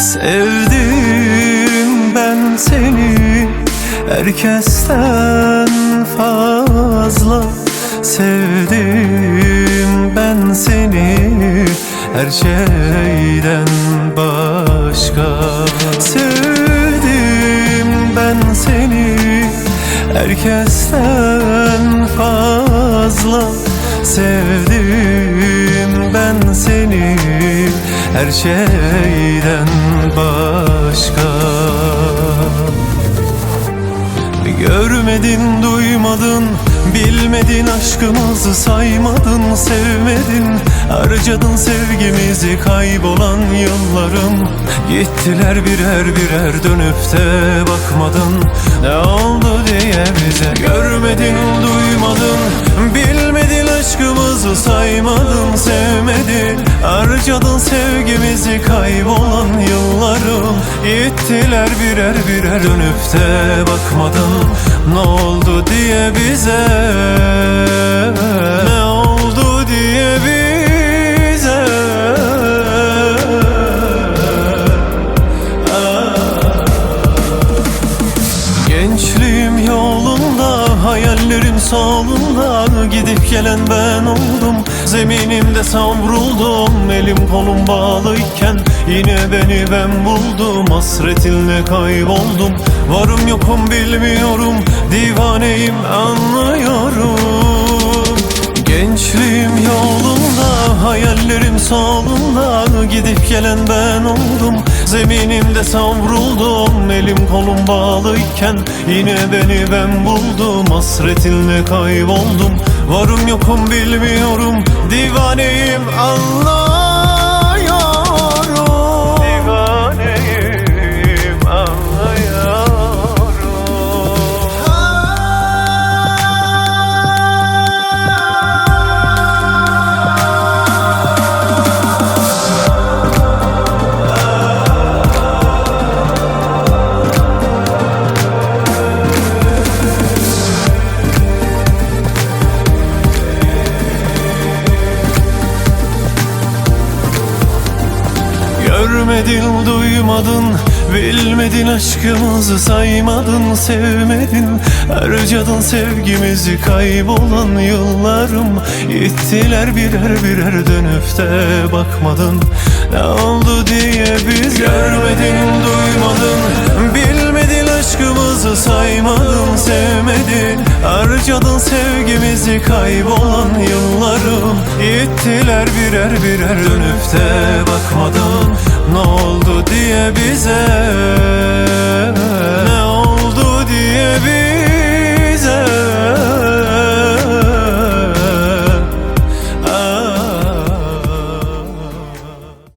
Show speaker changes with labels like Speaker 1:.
Speaker 1: Sevdim ben seni herkesten fazla. Sevdim ben seni her şeyden başka. Sevdim ben seni herkesten fazla. Sevdim her şeyden başka. Görmedin, duymadın, bilmedin aşkımızı saymadın, sevmedin. Harcadın sevgimizi kaybolan yıllarım Gittiler birer birer dönüp de bakmadın. Ne oldu diye bize? Görmedin, duymadın, bilmedin aşkımızı saymadın, sevmedin. Harcadın sevgimizi kaybolan yıllarım Gittiler birer birer dönüp de bakmadın Ne oldu diye bize Gençliğim yolunda, hayallerim solunda Gidip gelen ben oldum, zeminimde savruldum. Elim kolum bağlıyken yine beni ben buldum. Hasretinle kayboldum, varım yokum bilmiyorum. Divaneyim anlıyorum. Gençliğim yolunda, hayallerim solunda Gidip gelen ben oldum, zeminimde savruldum Elim kolum bağlıyken yine beni ben buldum Hasretinle kayboldum, varım yokum bilmiyorum Divaneyim anlıyorum Görmedin, duymadın, bilmedin aşkımızı saymadın, sevmedin. Harcadın sevgimizi kaybolan yıllarım. Gittiler birer birer dönüp de bakmadın. Ne oldu diye biz Görmedin, duymadın, bilmedin aşkımızı saymadın, sevmedin. Harcadın sevgimizi kaybolan yıllarım. Gittiler birer birer dönüp de bakmadın. Ne oldu diye bize